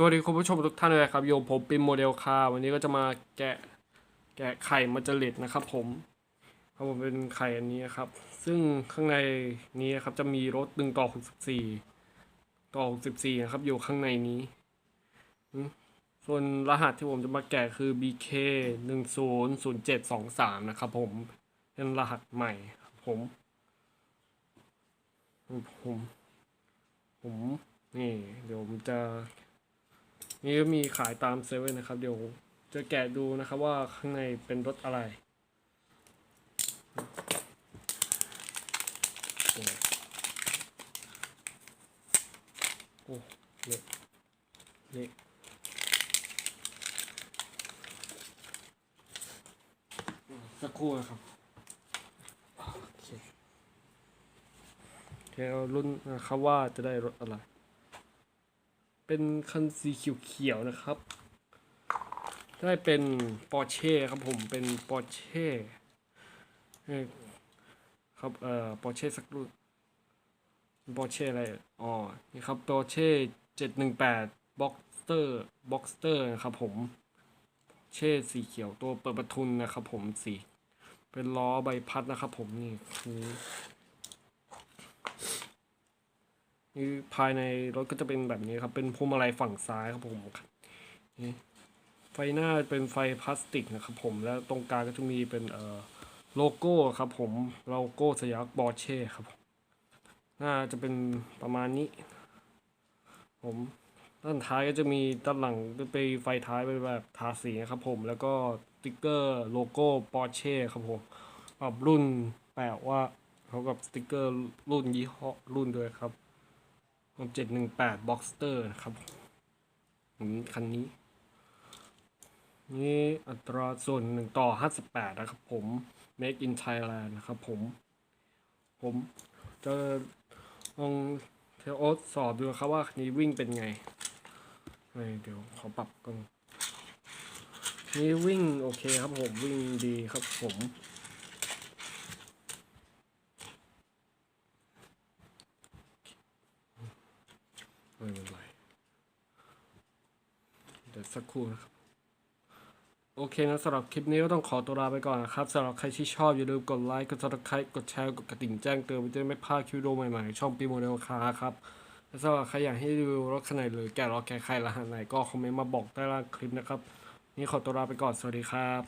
สวัสดีคุณผู้ชมทุกท่านเลยครับโยมผมเป็นโมเดลคาวันนี้ก็จะมาแกะแกะไข่มาจลิดนะครับ ผมครับผมเป็นไข่อันนี้ครับ ซึ่งข้างในนี้ครับจะมีรถหนึ่งต่อหกสิบสี่ต่อหกสิบสี่นะครับ อยู่ข้างในนี้ ส่วนรหัสที่ผมจะมาแกะคือ BK หนึ่งศูนย์ศูนย์เจ็ดสองสามนะครับ ผมเป็นรหัสใหม่ครับผมผมผม นี่ เดี๋ยวผมจะ นี่ก็มีขายตามเซเว่นนะครับ เดี๋ยวจะแกะดูนะครับว่าข้างในเป็นรถอะไรโอ้โอ้เละเละสักครู่นะครับโอเคโอเคเอารุ่นนะครับว่าจะได้รถอะไร เป็นคันสีเขียวๆนะครับ ได้เป็นปอร์เช่ครับผมเป็นปอร์เช่ครับเอ่อปอร์เช่สักรุ่นปอร์เช่อะไรอ๋อนี่ครับปอร์เช่เจ็ดหนึ่งแปดบ็อกสเตอร์บ็อกสเตอร์นะครับผมเช่สีเขียวตัวเปิดประทุนนะครับผมสีเป็นล้อใบพัดนะครับผมนี่คือ นี่ภายในรถก็จะเป็นแบบนี้ครับ เป็นพวงมาลัยฝั่งซ้ายครับผมนี่ไฟหน้าเป็นไฟพลาสติกนะครับผม แล้วตรงกลางก็จะมีเป็นเอ่อโลโก้ครับผม โลโก้สยามบอเช่ครับน่าจะเป็นประมาณนี้ ผมด้านท้ายก็จะมีด้านหลังไปไฟท้ายเป็นแบบทาสีนะครับผม แล้วก็ติ๊กเกอร์โลโก้ปอร์เช่ครับผมกับรุ่นแปะว่าเขากับสติ๊กเกอร์รุ่นยี่ห้อรุ่นด้วยครับ เจ็ดหนึ่งแปดบ็อกสเตอร์นะครับอืมคันนี้ นี่อัตราส่วนหนึ่งต่อห้าสิบแปดนะครับผม make in Thailand นะครับผม ผมจะลองเทอสสอบดูครับว่าคันนี้วิ่งเป็นไงเฮ้เดี๋ยวขอปรับก่อนนี่วิ่งโอเคครับผมวิ่งดีครับผม ไม่เป็นไรเดี๋ยวสักครู่นะครับ โอเคนะสำหรับคลิปนี้ก็ต้องขอตัวลาไปก่อนนะครับสำหรับใครที่ชอบอย่าลืมกดไลค์กด subscribe กดแชร์กดกระดิ่งแจ้งเตือนเพื่อจะได้ไม่พลาดคลิปวิดีโอใหม่ๆช่องปีโมเดลคาครับและสำหรับใครอยากให้รีวิวรถคันไหนหรือแกะรถแกะใครรหัสไหนก็คอมเมนต์มาบอกใต้ล่างคลิปนะครับนี่ขอตัวลาไปก่อนสวัสดีครับ